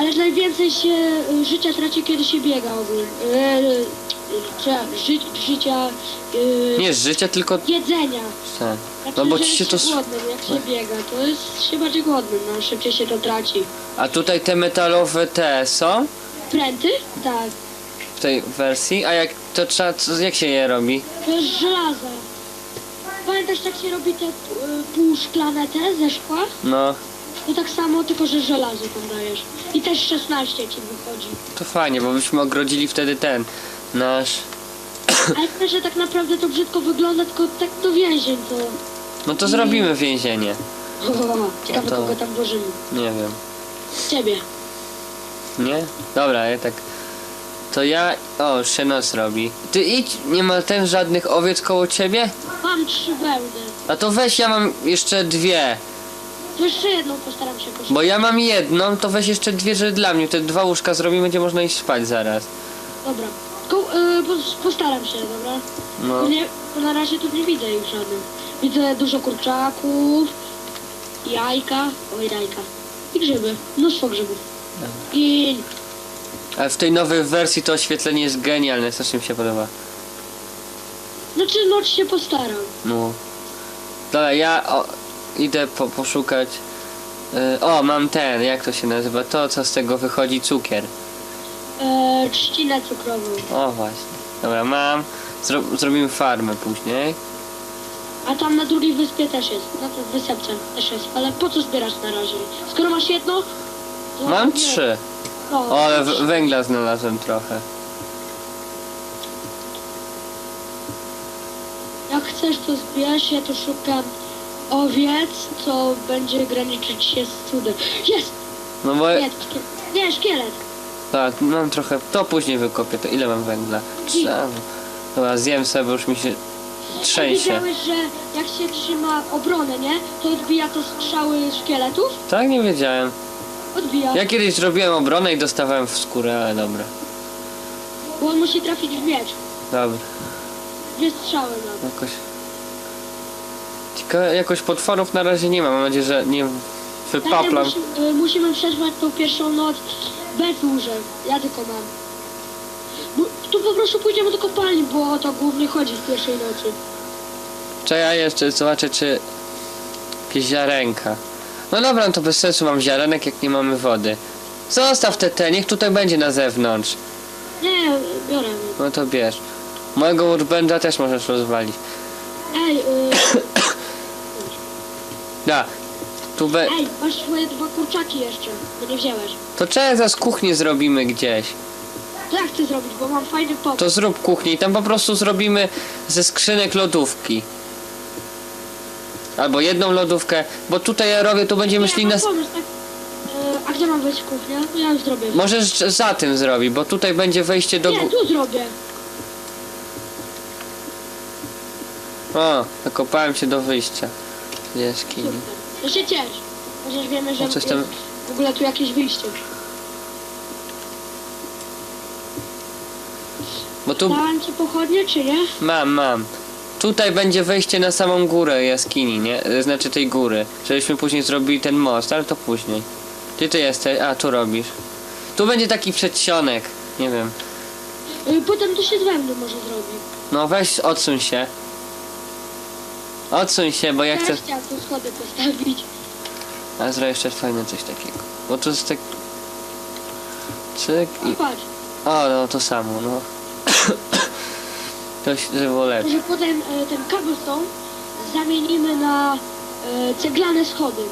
Ale najwięcej się y, życia traci, kiedy się biega ogólnie. E, trzeba ży, życia, y, Nie z życia, tylko... jedzenia. Tak. Znaczy, No bo że ci się jest to... głodnym, jak się biega, to jest się bardziej głodnym, no szybciej się to traci. A tutaj te metalowe te są? Pręty? Tak. W tej wersji? A jak to trzeba... co- Jak się je robi? To jest żelazo. Pamiętasz jak się robi te y, półszklane te ze szkła? No, To tak samo, tylko że żelazo tam dajesz. I też 16 ci wychodzi. to fajnie, bo byśmy ogrodzili wtedy ten... Nasz... Ale też, że tak naprawdę to brzydko wygląda, tylko tak to więzień to... No to zrobimy więzienie. O, ciekawe To- kogo tam włożymy. Nie wiem. Ciebie. Nie? Dobra, ja tak... To ja... O, już się noc robi. Ty idź, nie ma ten żadnych owiec koło ciebie? Mam trzy wełny. A to weź, ja mam jeszcze dwie. Jeszcze jedną postaram się kosztować. Bo ja mam jedną, to weź jeszcze dwie, że dla mnie. Te dwa łóżka zrobimy, będzie można iść spać zaraz. Dobra. Tylko, y, pos- postaram się, dobra? No. Bo Nie, bo na razie tu nie widzę ich żadnych. Widzę dużo kurczaków, jajka, o jajka i grzyby, mnóstwo grzybów. I A w tej nowej wersji to oświetlenie jest genialne, strasznie mi się podoba. znaczy noc się postaram. No. Dobra, ja o, idę po, poszukać. Y, o, mam ten, jak to się nazywa? To, co z tego wychodzi, cukier. E, trzcinę cukrową. O, właśnie. Dobra, mam. Zro, zrobimy farmę później. A tam na drugiej wyspie też jest, na tej wysepce też jest. Ale po co zbierać na razie? Skoro masz jedno, to Mam trzy. No, O, ale w, węgla znalazłem trochę. Jak chcesz to zbierz, ja tu szukam owiec, co będzie graniczyć się z cudem. Jest! No bo... Nie, szkie- nie szkielet. Tak, mam trochę. To później wykopię. To ile mam węgla? Trzy. Dobra, zjem sobie, bo już mi się trzęsie. Widziałeś, że jak się trzyma obronę, nie? To odbija to strzały szkieletów? Tak, nie wiedziałem. Odbija. Ja kiedyś zrobiłem obronę i dostawałem w skórę, ale dobra. Bo on musi trafić w miecz. Dobra, Dwie strzały mam. jakoś... Jakoś potworów na razie nie ma. Mam nadzieję, że nie wypaplam. musi, y, musimy przetrwać tą pierwszą noc bez łóżek. Ja tylko mam. Bo tu po prostu pójdziemy do kopalni, bo o to głównie chodzi w pierwszej nocy. Czy ja jeszcze zobaczę, czy... Jakieś ziarenka. No dobra, no to bez sensu mam ziarenek, jak nie mamy wody. Zostaw te te, niech tutaj będzie na zewnątrz. Nie, biorę. No to bierz. Mojego workbencha też możesz rozwalić. Ej, y, Da. Tu be... ej, masz swoje dwa kurczaki jeszcze, bo nie wziąłeś. To za z kuchni zrobimy gdzieś. To jak chcę zrobić, bo mam fajny pomysł. To zrób kuchnię i tam po prostu zrobimy ze skrzynek lodówki. Albo jedną lodówkę, bo tutaj ja robię, tu będziemy Nie, szli na... pomysł, tak? Y, a gdzie mam wejść kuchnia? To ja już zrobię. Możesz za tym zrobić, bo tutaj będzie wejście do... Nie, tu zrobię. O, nakopałem się do wyjścia. Jaskini. To się ciesz. Chociaż wiemy, że No coś tam- w ogóle tu jakieś wyjście. Bo tu... Dałem ci pochodnie, czy nie? Mam, mam. Tutaj będzie wejście na samą górę jaskini, nie? E, Znaczy tej góry. Żebyśmy później zrobili ten most, ale to później. Gdzie ty jesteś? A, tu robisz. Tu będzie taki przedsionek. Nie wiem. Y, Potem to się z może zrobi. No weź, odsuń się. Odsuń się, bo ja chcę... Ja chciałam tu schody postawić. A zrobię jeszcze fajne coś takiego. Bo to jest tak... Cyk i... patrz, O, no to samo, no. To się było lepsze. że potem y, ten cobblestone zamienimy na y, ceglane schody.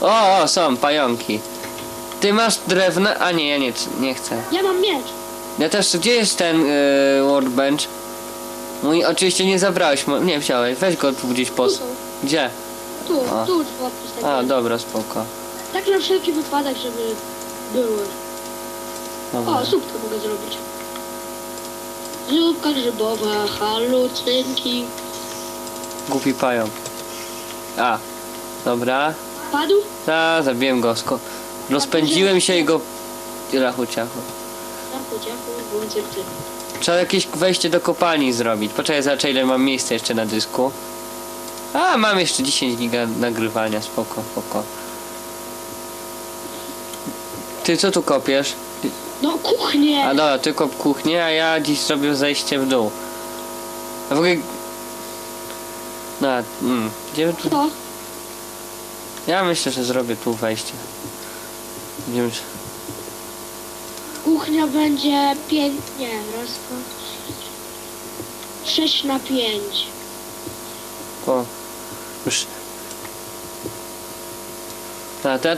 O, o, są pająki. Ty masz drewno? A nie, ja nie, nie chcę. Ja mam miecz. Ja też, gdzie jest ten yy, workbench? Mój oczywiście nie zabrałeś, mo- nie wziąłeś, weź go tu gdzieś Tu pos... są. Gdzie? Tu, A. tu dwa postawione. A, dobra, spoko. Tak na wszelki wypadek, żeby były. Dobra. O, zupkę mogę zrobić. Zupka grzybowa, halucynki. Głupi pająk. A, dobra. Padł? A, zabiłem go. Sko- Rozpędziłem się i go... Rachu ciachu. Ciachu, ciachu, błądzy ty. Trzeba jakieś wejście do kopalni zrobić. Poczekaj, zobaczę ile mam miejsca jeszcze na dysku. A, mam jeszcze 10 giga nagrywania, spoko, spoko. Ty co tu kopiesz? No kuchnię! A dobra, ty kop kuchnię, a ja dziś zrobię zejście w dół. A w ogóle... No, mm, gdzie tu... Co? Ja myślę, że zrobię tu wejście. Będziemy... Kuchnia będzie pięć... Nie, raz, dwa... Sześć na pięć. O, już... A te...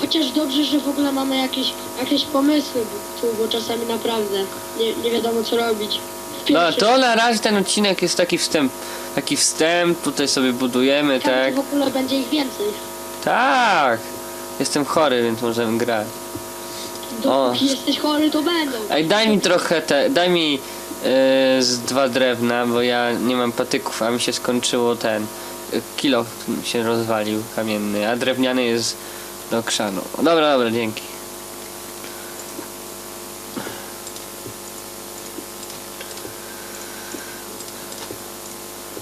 Chociaż dobrze, że w ogóle mamy jakieś, jakieś pomysły tu, bo czasami naprawdę nie, nie wiadomo co robić. W No pierwszym- to na razie ten odcinek jest taki wstęp. Taki wstęp, tutaj sobie budujemy, tam tak? w ogóle będzie ich więcej. Tak! Jestem chory, więc możemy grać. Dopóki jesteś chory, to będą. Ej, daj mi trochę te, daj mi yy, z dwa drewna, bo ja nie mam patyków, a mi się skończyło ten. y, Kilo się rozwalił kamienny, a drewniany jest do krzanu. Dobra, dobra, dzięki.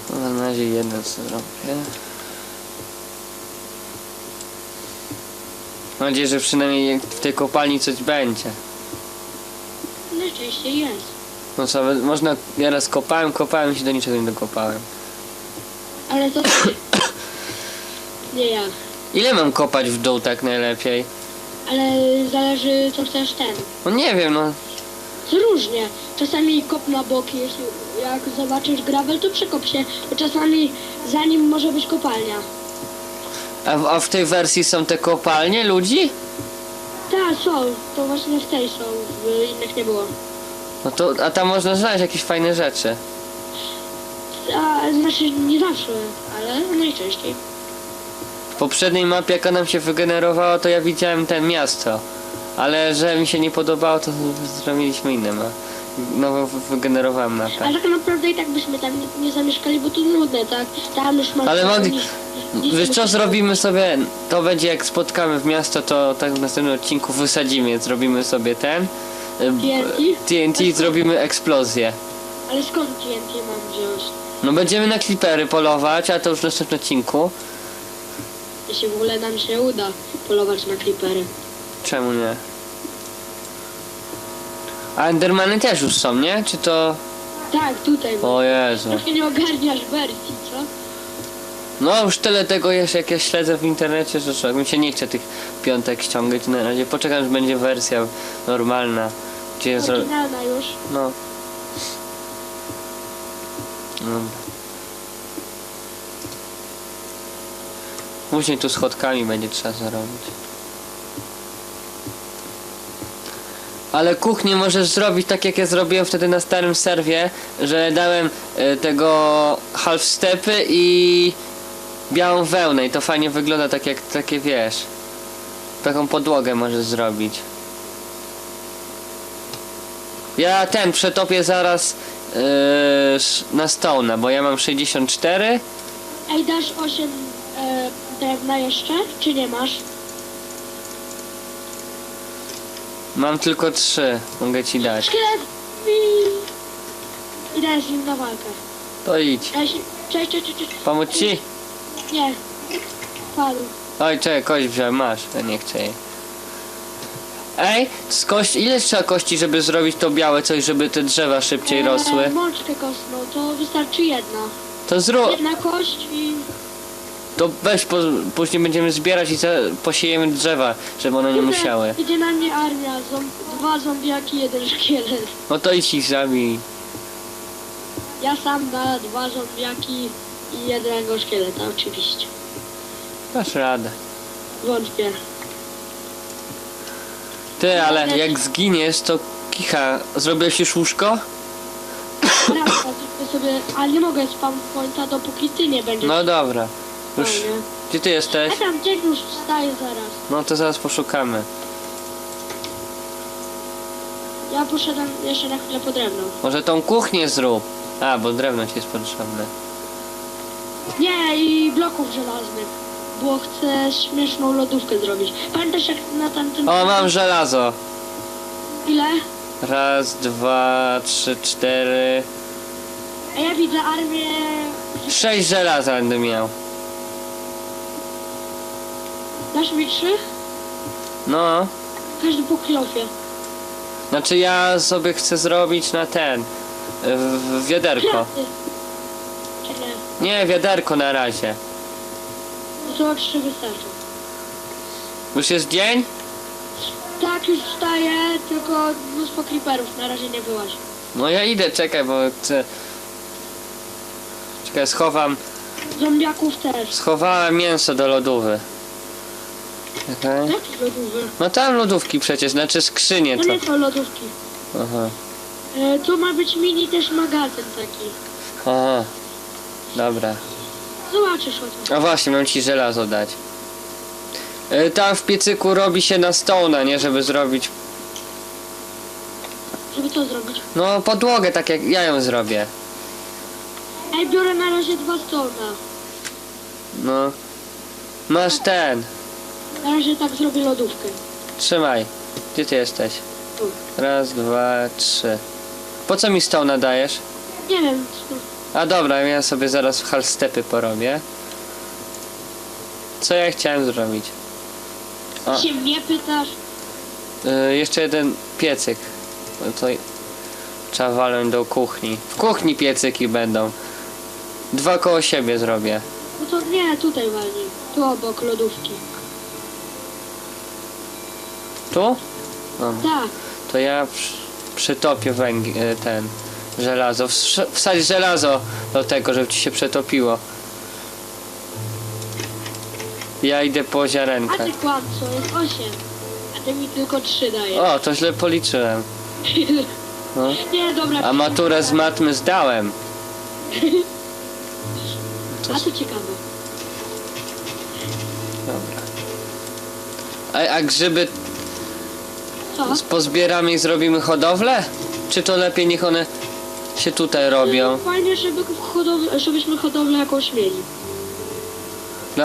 No, na razie jedno co zrobię. Mam nadzieję, że przynajmniej w tej kopalni coś będzie. Najczęściej jest. No co, można, ja raz kopałem, kopałem i się do niczego nie dokopałem. Ale to. Nie ja. Ile mam kopać w dół tak najlepiej? Ale zależy co chcesz ten. No nie wiem, no. Różnie. Czasami kop na boki, jeśli jak zobaczysz gravel, to przekop się, bo czasami za nim może być kopalnia. A w, a w tej wersji są te kopalnie ludzi? Tak, są. To właśnie w tej są, w innych nie było. No to, a tam można znaleźć jakieś fajne rzeczy. A, znaczy nie zawsze, ale najczęściej. W poprzedniej mapie, jaka nam się wygenerowała, to ja widziałem ten miasto. Ale że mi się nie podobało, to zrobiliśmy inne ma. Nowo wy- wygenerowałem mapę. Ale tak naprawdę i tak byśmy tam nie, nie zamieszkali, bo to nudne, tak? Tam już masz... Ale nic Wiesz nie co, zrobimy sobie, to będzie jak spotkamy w miasto, to tak w następnym odcinku wysadzimy, zrobimy sobie ten. y, b- TNT? TNT i zrobimy eksplozję. Ale skąd TNT mam wziąć? No będziemy na klipery polować, a to już w następnym odcinku. Jeśli w ogóle nam się uda polować na creepery. Czemu nie? A Endermany też już są, nie? Czy to... Tak, tutaj. O Jezu. Trochę nie ogarniasz wersji, co? No już tyle tego jest, jak ja śledzę w internecie, że człowiek mi się nie chce tych piątek ściągać na razie. Poczekam, aż będzie wersja normalna. Gdzie. Oryginalna już. No. Dobra. Później tu schodkami będzie trzeba zrobić. Ale kuchnię możesz zrobić tak jak ja zrobiłem wtedy na starym serwie, że dałem e, tego half stepy i białą wełnę i to fajnie wygląda tak jak takie wiesz. Taką podłogę możesz zrobić. Ja ten przetopię zaraz yy, na Stone'a, bo ja mam 64. Ej, dasz 8 e, drewna jeszcze, czy nie masz? Mam tylko 3. Mogę ci dać. Szkielet! I dajesz nim na walkę. To idź. Cześć, cześć, cześć, cześć. Pomóc ci? Nie. Padł. Oj, czekaj, kość wziąłem, masz. Ja nie chcę jej. Ej, z kości, ile trzeba kości, żeby zrobić to białe coś, żeby te drzewa szybciej rosły? E, mączkę kostną, to wystarczy jedna. To zrób. Jedna kość i... To weź, po, później będziemy zbierać i za, posiejemy drzewa, żeby one nie musiały. Idzie na mnie armia, zom- dwa zombiaki, jeden szkielet. No to idź ich zabij. Ja sam na dwa zombiaki i jednego szkieleta, oczywiście. Masz radę. Wątpię. Ty, ale jak zginiesz, to kicha. Zrobiłeś już łóżko? Prawda, tylko sobie... A nie mogę spam pointa, dopóki ty nie będziesz No dobra. Już. Gdzie ty jesteś? A tam dzień już wstaje zaraz. No to zaraz poszukamy. Ja poszedłem jeszcze na chwilę po drewno. Może tą kuchnię zrób. A, bo drewno ci jest potrzebne. Nie, i bloków żelaznych. Bo chcę śmieszną lodówkę zrobić. Pamiętasz jak na tamtym... O, mam żelazo. Ile? Raz, dwa, trzy, cztery. A ja widzę armię... Sześć żelaza będę miał. Dasz mi trzy? No, Każdy po kilofie. Znaczy ja sobie chcę zrobić na ten. W, w wiaderko. Kraty. Nie? Wiaderko na razie. No to trzy wystarczą. Już jest dzień? Tak, już wstaję, tylko mnóstwo creeperów. Na razie nie byłaś. No ja idę, czekaj, bo chcę. Czekaj, schowam. Zombiaków też. Schowałem mięso do lodówy. Czekaj. Jaki lodówy? No tam lodówki przecież, znaczy skrzynie To to. nie są lodówki. Aha. E, tu ma być mini też magazyn taki. Aha. Dobra. Zobaczysz o tym. A właśnie, mam ci żelazo dać. E, Tam w piecyku robi się na stona, nie? Żeby zrobić. Żeby co zrobić? No podłogę tak jak ja ją zrobię. Ej, biorę na razie dwa stona. No. Masz ten. Na razie tak zrobię lodówkę. Trzymaj. Gdzie ty jesteś? Tu. Raz, dwa, trzy. Po co mi stona dajesz? Nie wiem, co- A dobra, ja sobie zaraz halstepy porobię. Co ja chciałem zrobić? A. się mnie pytasz. Y, jeszcze jeden piecyk. No to trzeba walnąć do kuchni. W kuchni piecyki będą. Dwa koło siebie zrobię. No to nie, tutaj walnij. Tu obok lodówki. Tu? No, Tak. to ja przy, przytopię węgiel, ten żelazo. Wsadź żelazo do tego, żeby ci się przetopiło. Ja idę po A ziarenkę. ty kłamco, jest osiem. A ty mi tylko trzy dajesz. O, to źle policzyłem. No. Nie, dobra. A maturę z matmy zdałem. A to ciekawe. Dobra. A, a grzyby Co? pozbieramy i zrobimy hodowlę? Czy to lepiej niech one się tutaj robią? Fajnie, żeby hodowlę, żebyśmy hodowlę jakąś mieli.